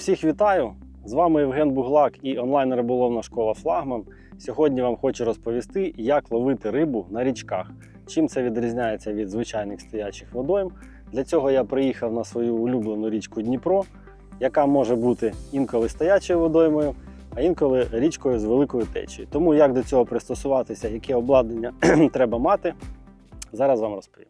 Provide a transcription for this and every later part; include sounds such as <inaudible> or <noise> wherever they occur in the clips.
Всіх вітаю! З вами Євген Буглак і онлайн-риболовна школа Флагман. Сьогодні вам хочу розповісти, як ловити рибу на річках. Чим це відрізняється від звичайних стоячих водойм. Для цього я приїхав на свою улюблену річку Дніпро, яка може бути інколи стоячою водоймою, а інколи річкою з великою течією. Тому як до цього пристосуватися, яке обладнання <clears throat> треба мати, зараз вам розповім.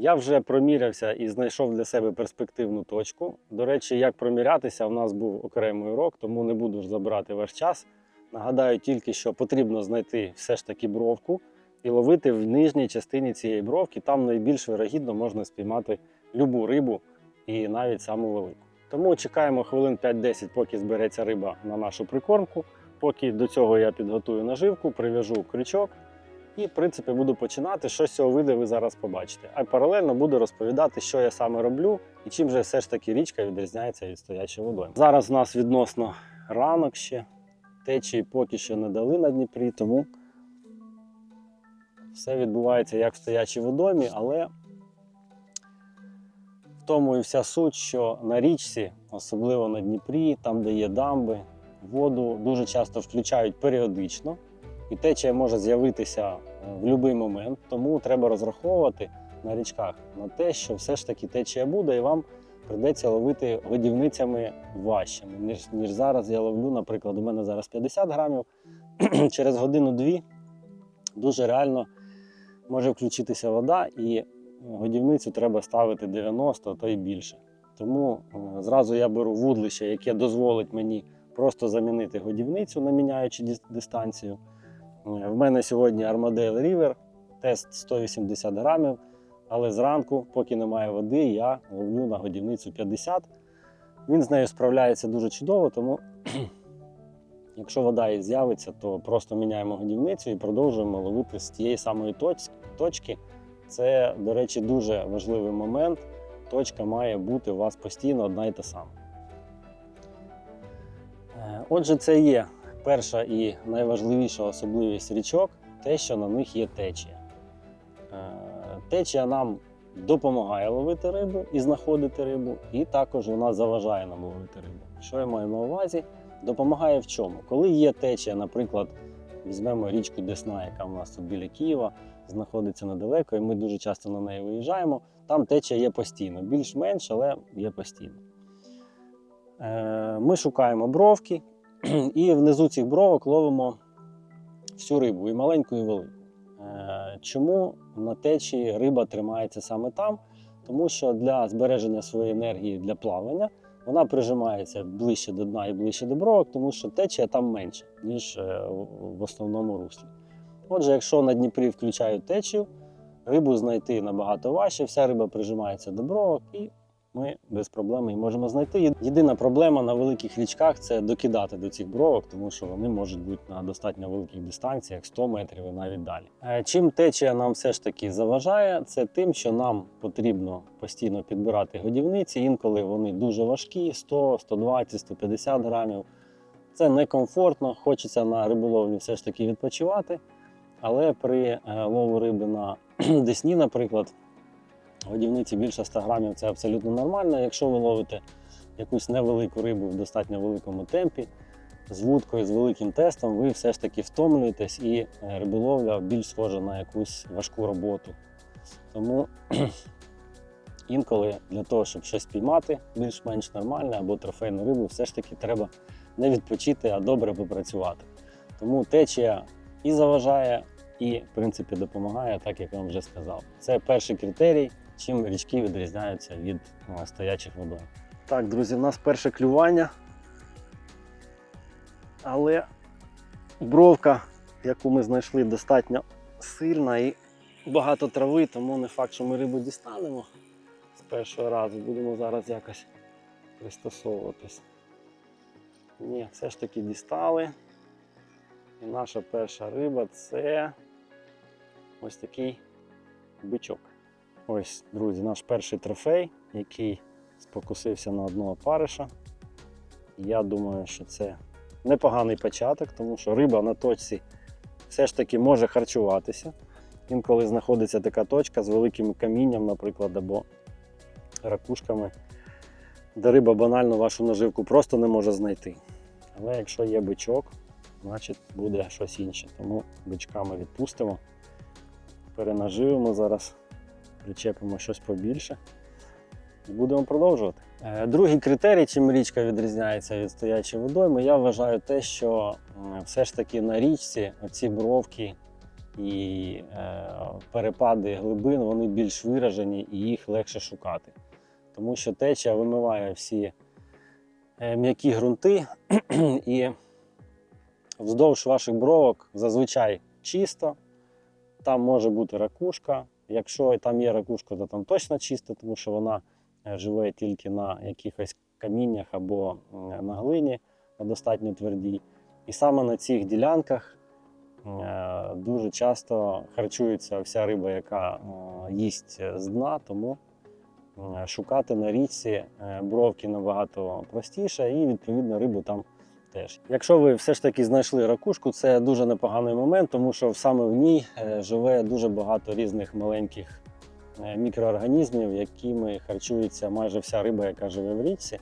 Я вже промірявся і знайшов для себе перспективну точку. До речі, як промірятися, у нас був окремий урок, тому не буду забирати ваш час. Нагадаю тільки, що потрібно знайти все ж таки бровку і ловити в нижній частині цієї бровки. Там найбільш вирогідно можна спіймати любу рибу і навіть саму велику. Тому чекаємо хвилин 5-10, поки збереться риба на нашу прикормку. Поки до цього я підготую наживку, прив'яжу крючок. І, в принципі, буду починати. Що з цього вийде, ви зараз побачите. А паралельно буду розповідати, що я саме роблю і чим же все ж таки річка відрізняється від стоячої водойми. Зараз у нас відносно ранок ще. Течії поки що не дали на Дніпрі, тому все відбувається як в стоячій водоймі, але в тому і вся суть, що на річці, особливо на Дніпрі, там, де є дамби, воду дуже часто включають періодично і течія може з'явитися в будь-який момент, тому треба розраховувати на річках на те, що все ж таки течія буде, і вам прийдеться ловити годівницями важчими, ніж, ніж зараз я ловлю. Наприклад, у мене зараз 50 грамів. <clears throat> Через годину-дві дуже реально може включитися вода, і годівницю треба ставити 90, а то й більше. Тому е, зразу я беру вудлище, яке дозволить мені просто замінити годівницю, не міняючи дистанцію. В мене сьогодні Armadale River, тест 180 грамів, але зранку, поки немає води, я ловлю на годівницю 50. Він з нею справляється дуже чудово, тому <clears throat> якщо вода і з'явиться, то просто міняємо годівницю і продовжуємо ловити з тієї самої точки. Це, до речі, дуже важливий момент. Точка має бути у вас постійно одна і та сама. Е, Отже, це є перша і найважливіша особливість річок те, що на них є течія. Е, Течія нам допомагає ловити рибу і знаходити рибу, і також вона заважає нам ловити рибу. Що я маю на увазі? Допомагає в чому? Коли є течія, наприклад, візьмемо річку Десна, яка у нас тут біля Києва, знаходиться недалеко, і ми дуже часто на неї виїжджаємо. Там течія є постійно, більш-менш, але є постійно. Е, Ми шукаємо бровки, <clears throat> і внизу цих бровок ловимо всю рибу, і маленьку, і велику. Е, Чому на течії риба тримається саме там? Тому що для збереження своєї енергії для плавання вона прижимається ближче до дна і ближче до бровок, тому що течія там менше, ніж е, в основному руслі. Отже, якщо на Дніпрі включають течію, рибу знайти набагато важче, вся риба прижимається до бровок і ми без проблем її можемо знайти. Єдина проблема на великих річках це докидати до цих бровок, тому що вони можуть бути на достатньо великих дистанціях 100 метрів і навіть далі. Е, Чим течія нам все ж таки заважає, це тим, що нам потрібно постійно підбирати годівниці. Інколи вони дуже важкі 100, 120, 150 грамів. Це некомфортно, хочеться на риболовні все ж таки відпочивати. Але при е, лову риби на <clears throat> Десні, наприклад, годівниці більше 100 грамів це абсолютно нормально. Якщо ви ловите якусь невелику рибу в достатньо великому темпі, з вудкою, з великим тестом, ви все ж таки втомлюєтесь і е, риболовля більш схожа на якусь важку роботу. Тому <clears throat> інколи для того, щоб щось піймати більш-менш нормальне або трофейну рибу, все ж таки треба не відпочити, а добре попрацювати. Тому течія і заважає, і, в принципі, допомагає, так як я вам вже сказав. Це перший критерій, чим річки відрізняються від е, стоячих водойм. Так, друзі, у нас перше клювання. Але бровка, яку ми знайшли, достатньо сильна і багато трави, тому не факт, що ми рибу дістанемо з першого разу. Будемо зараз якось пристосовуватись. Ні, все ж таки дістали. І наша перша риба це ось такий бичок. Ось, друзі, наш перший трофей, який спокусився на одного париша. Я думаю, що це непоганий початок, тому що риба на точці все ж таки може харчуватися. Інколи знаходиться така точка з великим камінням, наприклад, або ракушками, де риба банально вашу наживку просто не може знайти. Але якщо є бичок, значить буде щось інше. Тому бичка ми відпустимо, перенаживимо зараз, причепимо щось побільше і будемо продовжувати. Е, Другий критерій, чим річка відрізняється від стоячої водойми, я вважаю те, що все ж таки на річці ці бровки і е, перепади глибин вони більш виражені і їх легше шукати. Тому що течія вимиває всі е, м'які ґрунти <clears throat> і вздовж ваших бровок зазвичай чисто. Там може бути ракушка. Якщо там є ракушка, то там точно чисто, тому що вона е, живе тільки на якихось каміннях або на глині достатньо твердій. І саме на цих ділянках е, дуже часто харчується вся риба, яка е, їсть з дна, тому е, шукати на річці е, бровки набагато простіше і відповідно рибу там теж. Якщо ви все ж таки знайшли ракушку, це дуже непоганий момент, тому що саме в ній е, живе дуже багато різних маленьких е, мікроорганізмів, якими харчується майже вся риба, яка живе в річці.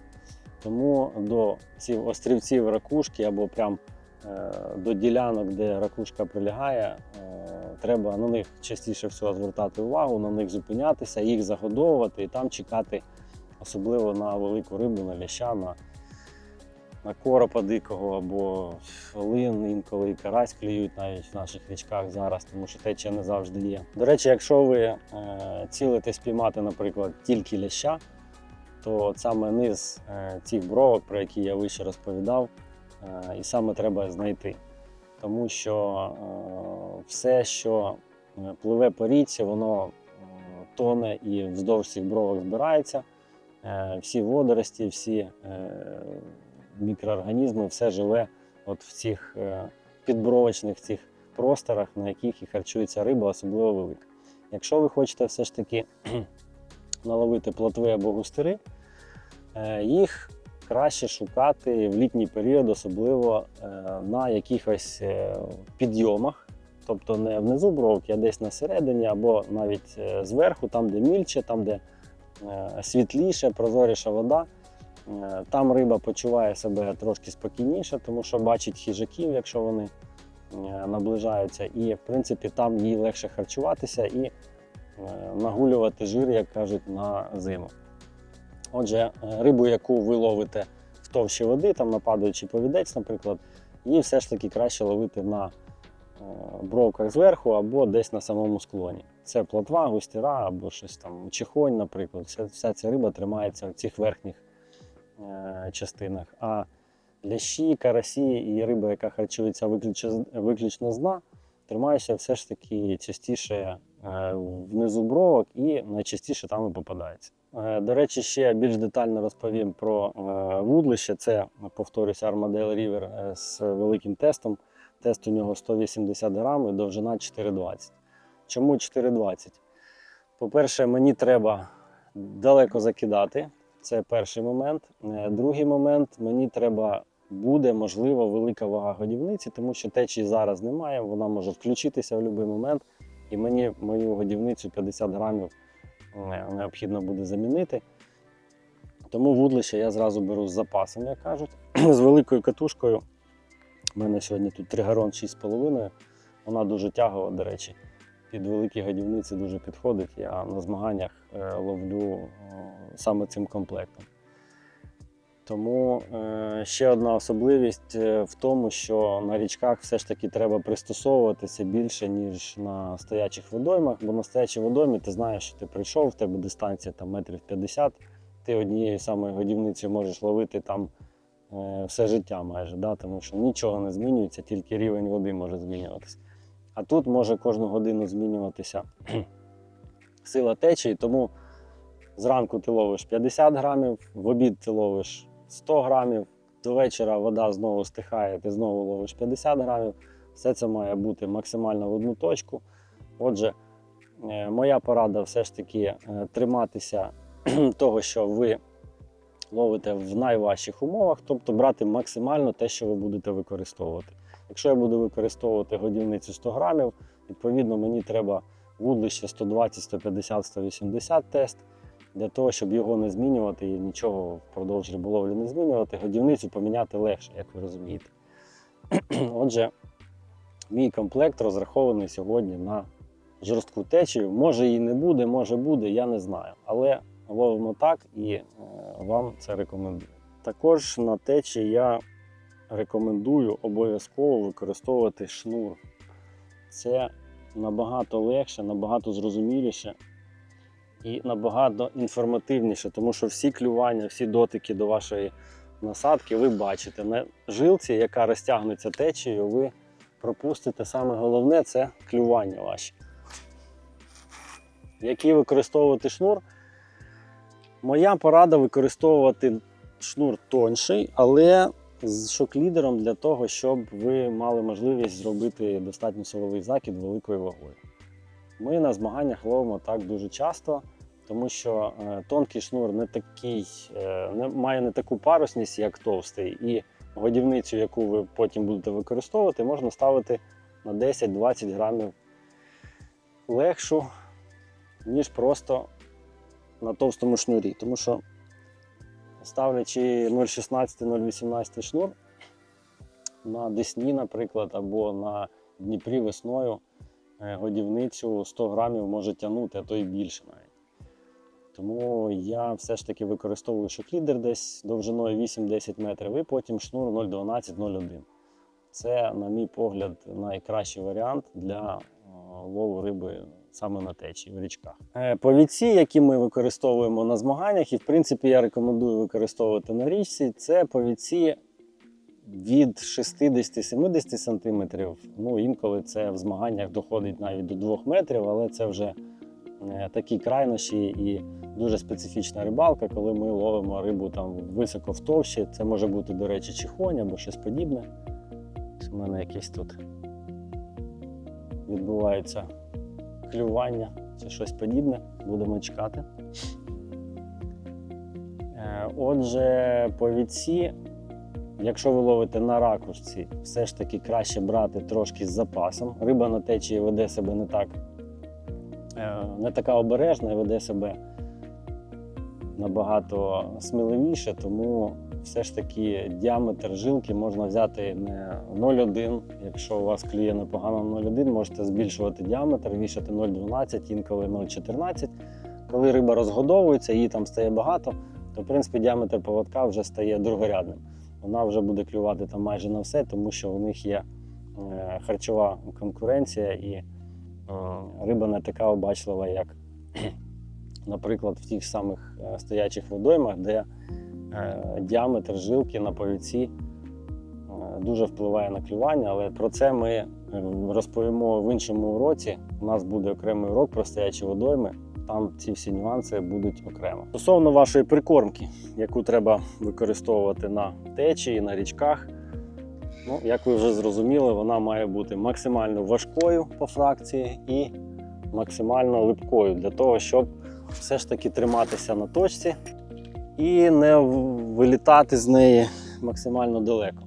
Тому до цих острівців ракушки або прям е, до ділянок, де ракушка прилягає, треба на них частіше всього звертати увагу, на них зупинятися, їх загодовувати і там чекати, особливо на велику рибу, на ляща, на, на коропа дикого або лин, інколи і карась клюють навіть в наших річках зараз, тому що течія не завжди є. До речі, якщо ви е, цілитесь піймати, наприклад, тільки ляща, то саме низ е, цих бровок, про які я вище розповідав, е, і саме треба знайти. Тому що е, все, що е, пливе по річці, воно е, тоне і вздовж цих бровок збирається. Е, Всі водорості, всі мікроорганізми, все живе от в цих е, підбровочних цих просторах, на яких і харчується риба, особливо велика. Якщо ви хочете все ж таки <clears throat> наловити плотви або густири, е, їх краще шукати в літній період, особливо е, на якихось підйомах, тобто не внизу бровки, а десь на середині, або навіть зверху, там, де мільче, там, де світліше, прозоріша вода. Е, Там риба почуває себе трошки спокійніше, тому що бачить хижаків, якщо вони е, наближаються, і в принципі там їй легше харчуватися і е, нагулювати жир, як кажуть, на зиму. Отже, рибу, яку ви ловите в товщі води, там нападаючий повідець, наприклад, її все ж таки краще ловити на бровках зверху або десь на самому склоні. Це плотва, густіра або щось там, чихонь, наприклад. Вся, вся ця риба тримається в цих верхніх частинах. А лящі, карасі і риба, яка харчується виключно, з дна, тримаються все ж таки частіше е, внизу бровок і найчастіше там і попадається. Е, До речі, ще більш детально розповім про е, вудлище. Це, повторюся, Armadale River е, з великим тестом. Тест у нього 180 грам і довжина 4,20. Чому 4,20? По-перше, мені треба далеко закидати. Це перший момент. Е, Другий момент, мені треба буде, можливо, велика вага годівниці, тому що течії зараз немає, вона може включитися в будь-який момент. І мені мою годівницю 50 грамів е, необхідно буде замінити. Тому вудлище я зразу беру з запасом, як кажуть. <clears throat> З великою катушкою. У мене сьогодні тут тригарон 6,5. Вона дуже тягова, до речі. Під великі годівниці дуже підходить. Я на змаганнях е, ловлю е, саме цим комплектом. Тому е, ще одна особливість в тому, що на річках все ж таки треба пристосовуватися більше, ніж на стоячих водоймах. Бо на стоячій водоймі ти знаєш, що ти прийшов, в тебе дистанція там метрів 50, ти однією самою годівницею можеш ловити там все життя майже, да? тому що нічого не змінюється, тільки рівень води може змінюватися. А тут може кожну годину змінюватися <clears throat> сила течії, тому зранку ти ловиш 50 грамів, в обід ти ловиш 100 грамів, до вечора вода знову стихає, ти знову ловиш 50 грамів. Все це має бути максимально в одну точку. Отже, е, моя порада все ж таки е, триматися <clears throat> того, що ви ловите в найважчих умовах, тобто брати максимально те, що ви будете використовувати. Якщо я буду використовувати годівницю 100 грамів, відповідно мені треба вудлище 120, 150, 180 тест. Для того, щоб його не змінювати і нічого впродовж риболовлі не змінювати, годівницю поміняти легше, як ви розумієте. <clears throat> Отже, мій комплект розрахований сьогодні на жорстку течію. Може і не буде, може буде, я не знаю. Але ловимо так і е, вам це рекомендую. Також на течії я рекомендую обов'язково використовувати шнур. Це набагато легше, набагато зрозуміліше і набагато інформативніше, тому що всі клювання, всі дотики до вашої насадки ви бачите. На жилці, яка розтягнеться течією, ви пропустите саме головне це клювання ваші. Який використовувати шнур? Моя порада використовувати шнур тонший, але з шок-лідером для того, щоб ви мали можливість зробити достатньо силовий закид великою вагою. Ми на змаганнях ловимо так дуже часто, тому що е, тонкий шнур не такий, е, не, має не таку парусність, як товстий, і годівницю, яку ви потім будете використовувати, можна ставити на 10-20 грамів легшу, ніж просто на товстому шнурі. Тому що ставлячи 0,16-0,18 шнур на Десні, наприклад, або на Дніпрі весною е, годівницю 100 грамів може тягнути, а то й більше навіть. Тому я все ж таки використовую шоклідер десь довжиною 8-10 метрів і потім шнур 0,12-0,1. Це, на мій погляд, найкращий варіант для лову риби саме на течії в річках. Е, Повідці, які ми використовуємо на змаганнях, і в принципі я рекомендую використовувати на річці, це повідці від 60-70 см. Ну, інколи це в змаганнях доходить навіть до 2 метрів, але це вже е, такі крайнощі і дуже специфічна рибалка, коли ми ловимо рибу там високо в товщі. Це може бути, до речі, чихонь або щось подібне. У мене якесь тут відбувається клювання чи щось подібне. Будемо чекати. Е, Отже, повідці, якщо ви ловите на ракушці, все ж таки краще брати трошки з запасом. Риба на течії веде себе не так, е, не така обережна і веде себе набагато сміливіше, тому все ж таки діаметр жилки можна взяти не 0,1. Якщо у вас клює непогано 0,1, можете збільшувати діаметр, вішати 0,12, інколи 0,14. Коли риба розгодовується, її там стає багато, то в принципі діаметр поводка вже стає другорядним. Вона вже буде клювати там майже на все, тому що у них є е, харчова конкуренція і е, риба не така обачлива, як, наприклад, в тих самих е, стоячих водоймах, де діаметр жилки на повіці е, дуже впливає на клювання, але про це ми е, розповімо в іншому уроці. У нас буде окремий урок про стоячі водойми. Там ці всі нюанси будуть окремо. Стосовно вашої прикормки, яку треба використовувати на течії, на річках. Ну, як ви вже зрозуміли, вона має бути максимально важкою по фракції і максимально липкою для того, щоб все ж таки триматися на точці і не вилітати з неї максимально далеко.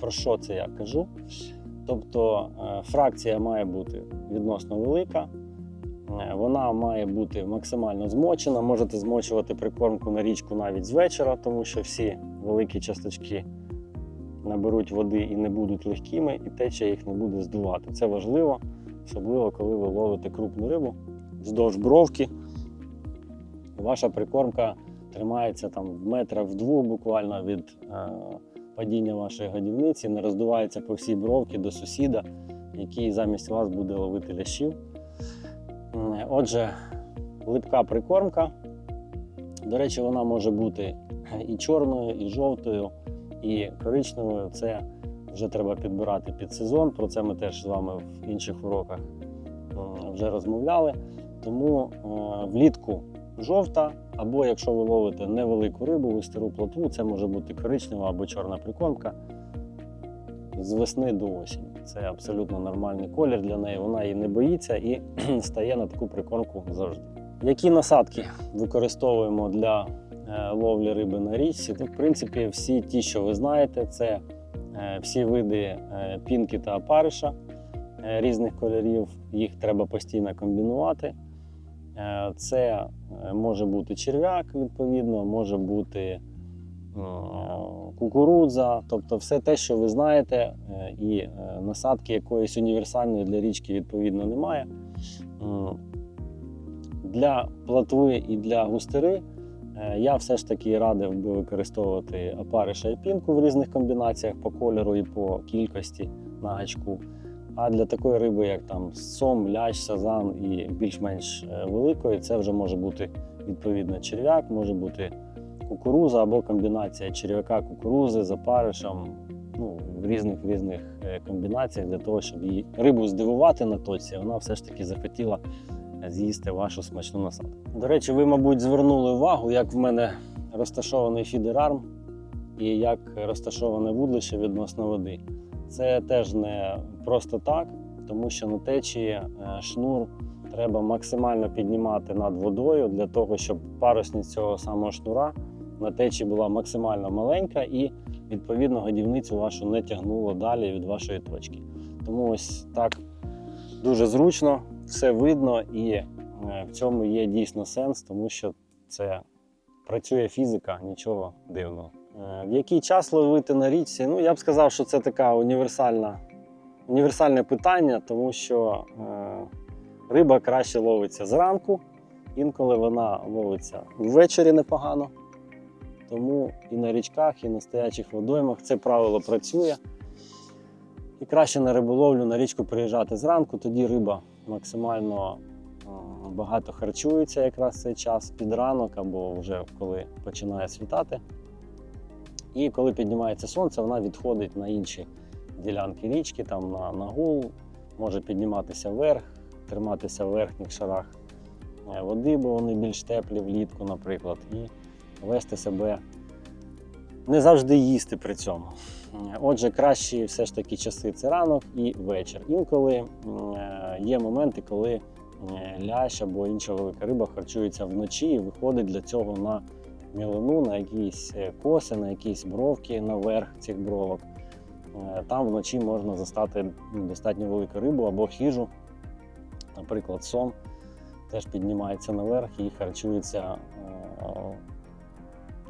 Про що це я кажу? Тобто е, фракція має бути відносно велика, е, вона має бути максимально змочена. Можете змочувати прикормку на річку навіть з вечора, тому що всі великі часточки наберуть води і не будуть легкими, і течія їх не буде здувати. Це важливо, особливо коли ви ловите крупну рибу вздовж бровки. Ваша прикормка тримається там в метрах в двох буквально від е, падіння вашої годівниці, не роздувається по всій бровці до сусіда, який замість вас буде ловити лящів. Отже, липка прикормка. До речі, вона може бути і чорною, і жовтою, і коричневою. Це вже треба підбирати під сезон. Про це ми теж з вами в інших уроках вже розмовляли. Тому е, влітку жовта, або якщо ви ловите невелику рибу, ви стару плотву, це може бути коричнева або чорна прикормка з весни до осені. Це абсолютно нормальний колір для неї. Вона її не боїться і <clears throat> стає на таку прикормку завжди. Які насадки використовуємо для е, ловлі риби на річці? Ну, в принципі, всі ті, що ви знаєте, це е, всі види е, пінки та опариша різних кольорів. Їх треба постійно комбінувати. Е, Це е, може бути черв'як, відповідно, може бути е, кукурудза, тобто все те, що ви знаєте, і насадки якоїсь універсальної для річки відповідно немає. Для платви і для густери я все ж таки радив би використовувати опариша і в різних комбінаціях по кольору і по кількості на гачку. А для такої риби, як там сом, лящ, сазан і більш-менш е, великої, це вже може бути відповідно черв'як, може бути кукуруза або комбінація черв'яка, кукурузи з опаришем. Ну, в різних різних е, комбінаціях для того, щоб її рибу здивувати на точці, вона все ж таки захотіла з'їсти вашу смачну насадку. До речі, ви, мабуть, звернули увагу, як в мене розташований фідерарм і як розташоване вудлище відносно води. Це теж не просто так, тому що на течії е, шнур треба максимально піднімати над водою для того, щоб парусність цього самого шнура на течії була максимально маленька і відповідно годівницю вашу не тягнуло далі від вашої точки. Тому ось так дуже зручно, все видно, і е, в цьому є дійсно сенс, тому що це працює фізика, нічого дивного. Е, В який час ловити на річці? Ну, я б сказав, що це така універсальна, універсальне питання, тому що е, риба краще ловиться зранку, інколи вона ловиться ввечері непогано. Тому і на річках, і на стоячих водоймах це правило працює. І краще на риболовлю на річку приїжджати зранку, тоді риба максимально е, багато харчується якраз цей час під ранок або вже коли починає світати. І коли піднімається сонце, вона відходить на інші ділянки річки, там на, на гул, може підніматися вверх, триматися в верхніх шарах е, води, бо вони більш теплі влітку, наприклад, і вести себе не завжди їсти при цьому. Е, Отже, кращі все ж таки часи це ранок і вечір. Інколи е, є моменти, коли лящ або інша велика риба харчується вночі і виходить для цього на мілину, на якісь е, коси, на якісь бровки наверх цих бровок. Е, Там вночі можна застати ну, достатньо велику рибу або хижу, наприклад, сом теж піднімається наверх і харчується е,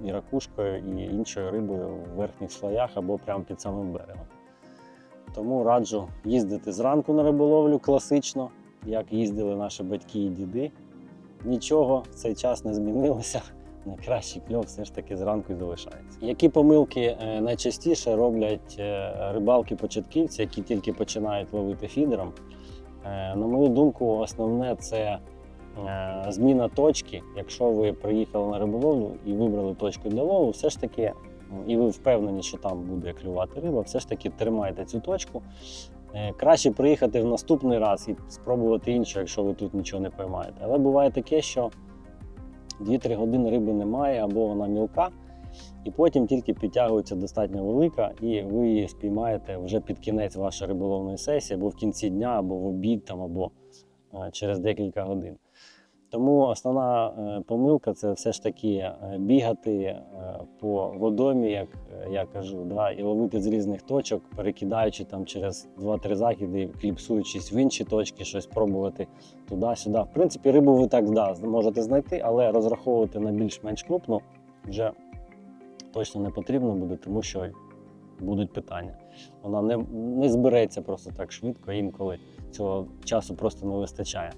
і ракушкою, і іншою рибою в верхніх слоях або прямо під самим берегом. Тому раджу їздити зранку на риболовлю класично, як їздили наші батьки і діди. Нічого в цей час не змінилося. Найкращий кльов все ж таки зранку і залишається. Які помилки е, найчастіше роблять е, рибалки-початківці, які тільки починають ловити фідером? Е, На мою думку, основне це зміна точки. Якщо ви приїхали на риболовлю і вибрали точку для лову, все ж таки, і ви впевнені, що там буде клювати риба, все ж таки тримайте цю точку. Краще приїхати в наступний раз і спробувати іншу, якщо ви тут нічого не поймаєте. Але буває таке, що 2-3 години риби немає або вона мілка, і потім тільки підтягується достатньо велика, і ви її спіймаєте вже під кінець вашої риболовної сесії, або в кінці дня, або в обід, там, або е, через декілька годин. Тому основна е, помилка це все ж таки е, бігати е, по водомі, як я кажу, да, і ловити з різних точок, перекидаючи там через 2-3 закиди, кліпсуючись в інші точки, щось пробувати туди-сюди. В принципі, рибу ви так да, можете знайти, але розраховувати на більш-менш крупну вже точно не потрібно буде, тому що будуть питання. Вона не, не збереться просто так швидко, інколи цього часу просто не вистачає.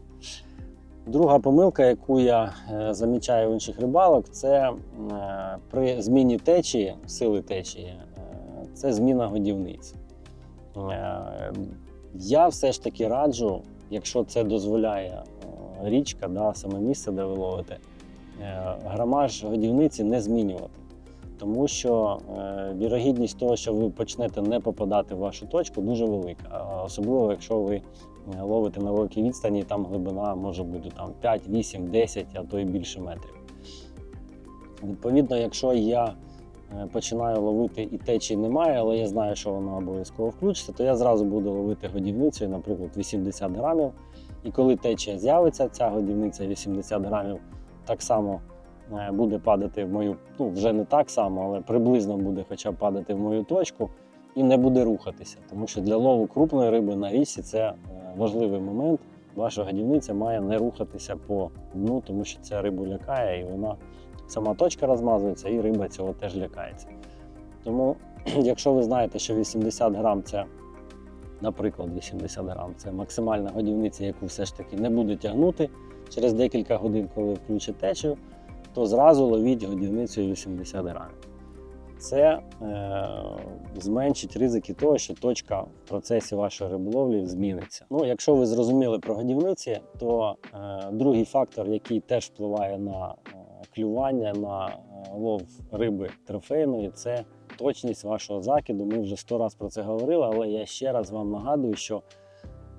Друга помилка, яку я е, замічаю в інших рибалок, це е, при зміні течії, сили течії, е, це зміна годівниць. Я все ж таки раджу, якщо це дозволяє річка, да, саме місце, де ви ловите, грамаж годівниці не змінювати. Тому що вірогідність того, що ви почнете не попадати в вашу точку, дуже велика. Особливо, якщо ви ловите на великій відстані, там глибина може бути там 5, 8, 10, а то і більше метрів. Відповідно, якщо я е, починаю ловити і течії немає, але я знаю, що вона обов'язково включиться, то я зразу буду ловити годівницею, наприклад, 80 грамів. І коли течія з'явиться, ця годівниця 80 грамів так само е, буде падати в мою, ну вже не так само, але приблизно буде хоча б падати в мою точку і не буде рухатися. Тому що для лову крупної риби на річці це е, важливий момент. ваша годівниця має не рухатися по дну, тому що ця рибу лякає, і вона сама точка розмазується, і риба цього теж лякається. Тому, <clears throat> якщо ви знаєте, що 80 грам це, наприклад, 80 грам це максимальна годівниця, яку все ж таки не буде тягнути через декілька годин, коли включить течію, то зразу ловіть годівницю 80 грамів. Це е, зменшить ризики того, що точка в процесі вашої риболовлі зміниться. Ну, якщо ви зрозуміли про годівниці, то е, другий фактор, який теж впливає на е, клювання, на е, лов риби трофейної, це точність вашого закиду. Ми вже сто разів про це говорили, але я ще раз вам нагадую, що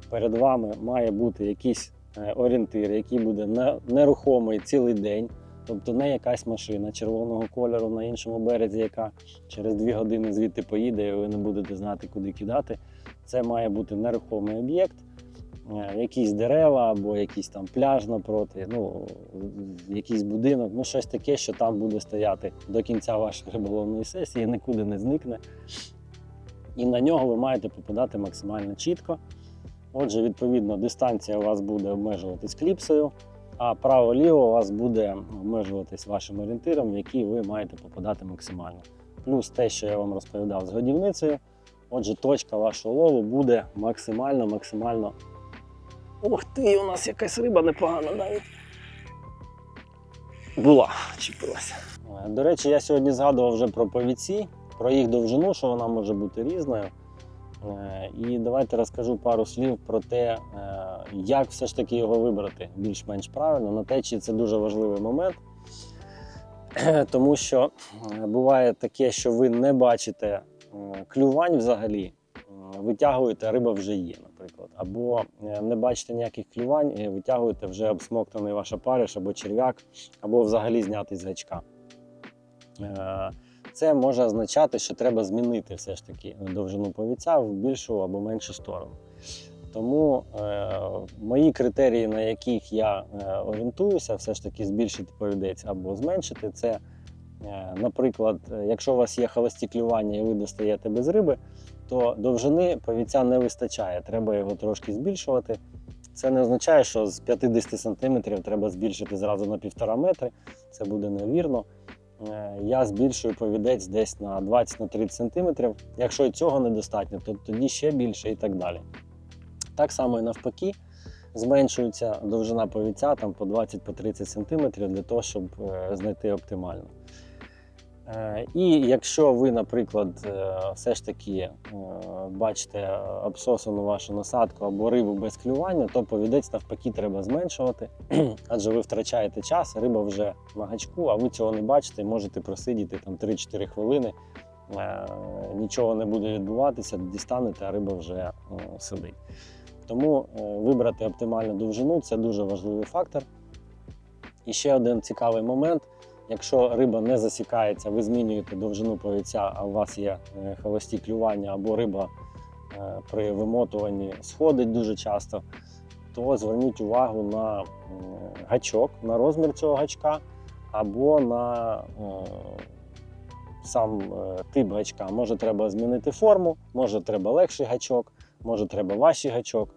перед вами має бути якийсь е, орієнтир, який буде нерухомий цілий день. Тобто не якась машина червоного кольору на іншому березі, яка через дві години звідти поїде, і ви не будете знати, куди кидати. Це має бути нерухомий об'єкт, е, якісь дерева або якийсь там пляж напроти, ну, якийсь будинок, ну щось таке, що там буде стояти до кінця вашої риболовної сесії, нікуди не зникне. І на нього ви маєте попадати максимально чітко. Отже, відповідно, дистанція у вас буде обмежуватись кліпсою, а право-ліво у вас буде обмежуватись вашим орієнтиром, в який ви маєте попадати максимально. Плюс те, що я вам розповідав з годівницею. Отже, точка вашого лову буде максимально, максимально. Ух ти, у нас якась риба непогана навіть. Була, чіпилася. Е, До речі, я сьогодні згадував вже про повіці, про їх довжину, що вона може бути різною. Е, І давайте розкажу пару слів про те, е, як все ж таки його вибрати більш-менш правильно. На течії це дуже важливий момент, <clears throat> тому що е, буває таке, що ви не бачите клювань взагалі, витягуєте, риба вже є, наприклад. Або не бачите ніяких клювань, витягуєте вже обсмоктаний ваш опариш або черв'як, або взагалі знятий з гачка. Це може означати, що треба змінити все ж таки довжину повіця в більшу або меншу сторону. Тому е, мої критерії, на яких я е, орієнтуюся, все ж таки збільшити повідець або зменшити, це, е, наприклад, якщо у вас є холості клювання і ви достаєте без риби, то довжини повіця не вистачає, треба його трошки збільшувати. Це не означає, що з 50 см треба збільшити зразу на 1,5 метри. Це буде невірно. Е, я збільшую повідець десь на 20-30 см. Якщо і цього недостатньо, то тоді ще більше і так далі. Так само і навпаки, зменшується довжина повіця там, по 20-30 см для того, щоб е, знайти оптимально. Е, І якщо ви, наприклад, е, все ж таки е, бачите обсосану вашу насадку або рибу без клювання, то повідець навпаки треба зменшувати, <clears throat> адже ви втрачаєте час, риба вже на гачку, а ви цього не бачите можете просидіти там 3-4 хвилини. Нічого не буде відбуватися, дістанете, а риба вже сидить. Тому вибрати оптимальну довжину це дуже важливий фактор. І ще один цікавий момент. Якщо риба не засікається, ви змінюєте довжину повіця, а у вас є е, холості клювання або риба е, при вимотуванні сходить дуже часто, то зверніть увагу на гачок, на розмір цього гачка або на е, сам тип гачка. Може, треба змінити форму, може, треба легший гачок, може, треба важчий гачок,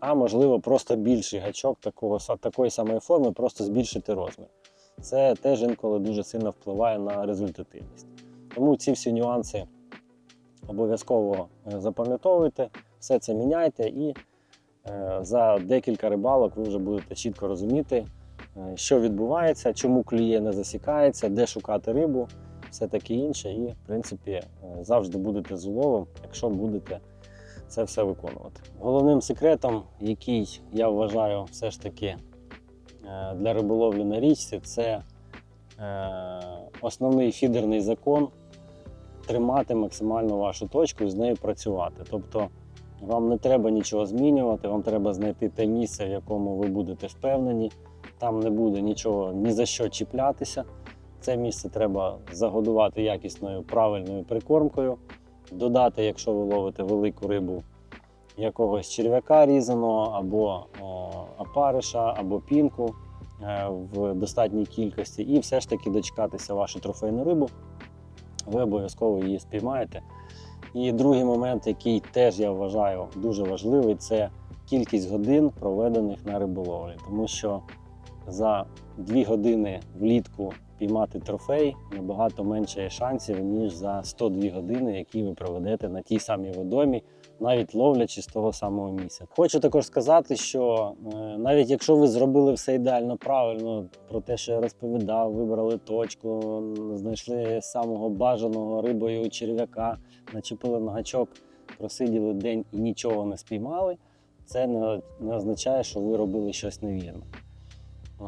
а можливо, просто більший гачок такого, такої самої форми, просто збільшити розмір це теж інколи дуже сильно впливає на результативність. Тому ці всі нюанси обов'язково е, запам'ятовуйте, все це міняйте, і е, за декілька рибалок ви вже будете чітко розуміти, е, що відбувається, чому клює не засікається, де шукати рибу, все таке інше. І, в принципі, завжди будете з уловом, якщо будете це все виконувати. Головним секретом, який я вважаю, все ж таки для риболовлі на річці, це е, основний фідерний закон тримати максимально вашу точку і з нею працювати. Тобто вам не треба нічого змінювати, вам треба знайти те місце, в якому ви будете впевнені. Там не буде нічого ні за що чіплятися. Це місце треба загодувати якісною правильною прикормкою, додати, якщо ви ловите велику рибу, якогось черв'яка різаного, або е, опариша, або пінку е, в достатній кількості, і все ж таки дочекатися вашу трофейну рибу. Ви обов'язково її спіймаєте. І другий момент, який теж я вважаю дуже важливий, це кількість годин, проведених на риболовлі, тому що за 2 години влітку піймати трофей набагато менше шансів, ніж за 102 години, які ви проведете на тій самій водомі, навіть ловлячи з того самого місця. Хочу також сказати, що е, навіть якщо ви зробили все ідеально правильно, про те, що я розповідав, вибрали точку, знайшли самого бажаного рибою черв'яка, начепили на гачок, просиділи день і нічого не спіймали, це не, не означає, що ви робили щось невірно.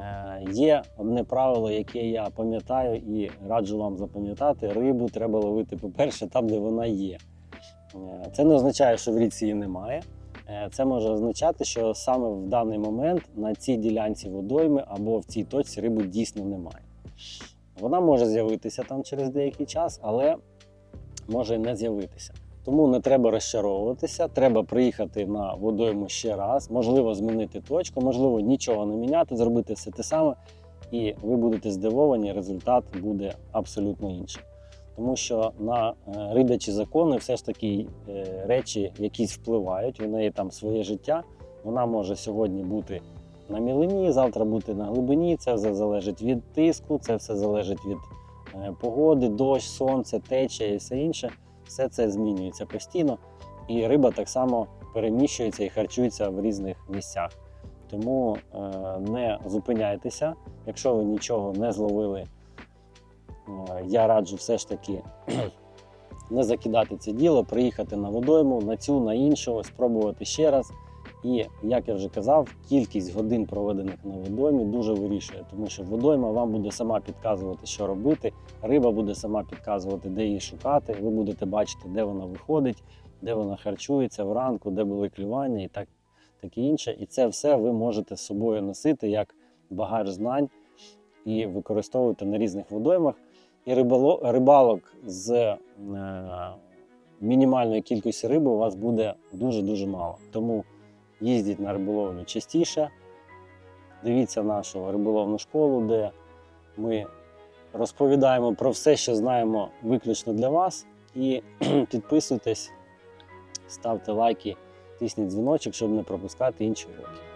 Е, Є одне правило, яке я пам'ятаю і раджу вам запам'ятати: рибу треба ловити, по-перше, там, де вона є. Е, Це не означає, що в річці її немає. Е, Це може означати, що саме в даний момент на цій ділянці водойми або в цій точці рибу дійсно немає. Вона може з'явитися там через деякий час, але може і не з'явитися. Тому не треба розчаровуватися, треба приїхати на водойму ще раз, можливо, змінити точку, можливо, нічого не міняти, зробити все те саме, і ви будете здивовані, результат буде абсолютно інший. Тому що на е, рибячі закони все ж таки е, речі якісь впливають, у неї там своє життя. Вона може сьогодні бути на мілині, завтра бути на глибині. Це все залежить від тиску, це все залежить від е, погоди, дощ, сонце, течія і все інше. Все це змінюється постійно, і риба так само переміщується і харчується в різних місцях. Тому не зупиняйтеся, якщо ви нічого не зловили. Е, я раджу все ж таки <clears throat> не закидати це діло, приїхати на водойму, на цю, на іншу, спробувати ще раз. І, як я вже казав, кількість годин, проведених на водоймі, дуже вирішує, тому що водойма вам буде сама підказувати, що робити. Риба буде сама підказувати, де її шукати. Ви будете бачити, де вона виходить, де вона харчується вранку, де були клювання і так, таке інше. І це все ви можете з собою носити як багаж знань і використовувати на різних водоймах. І рибалок з е, мінімальною кількістю риби у вас буде дуже-дуже мало. Тому їздіть на риболовлю частіше. Дивіться нашу риболовну школу, де ми розповідаємо про все, що знаємо виключно для вас. І <clears throat> підписуйтесь, ставте лайки, тисніть дзвіночок, щоб не пропускати інші уроки.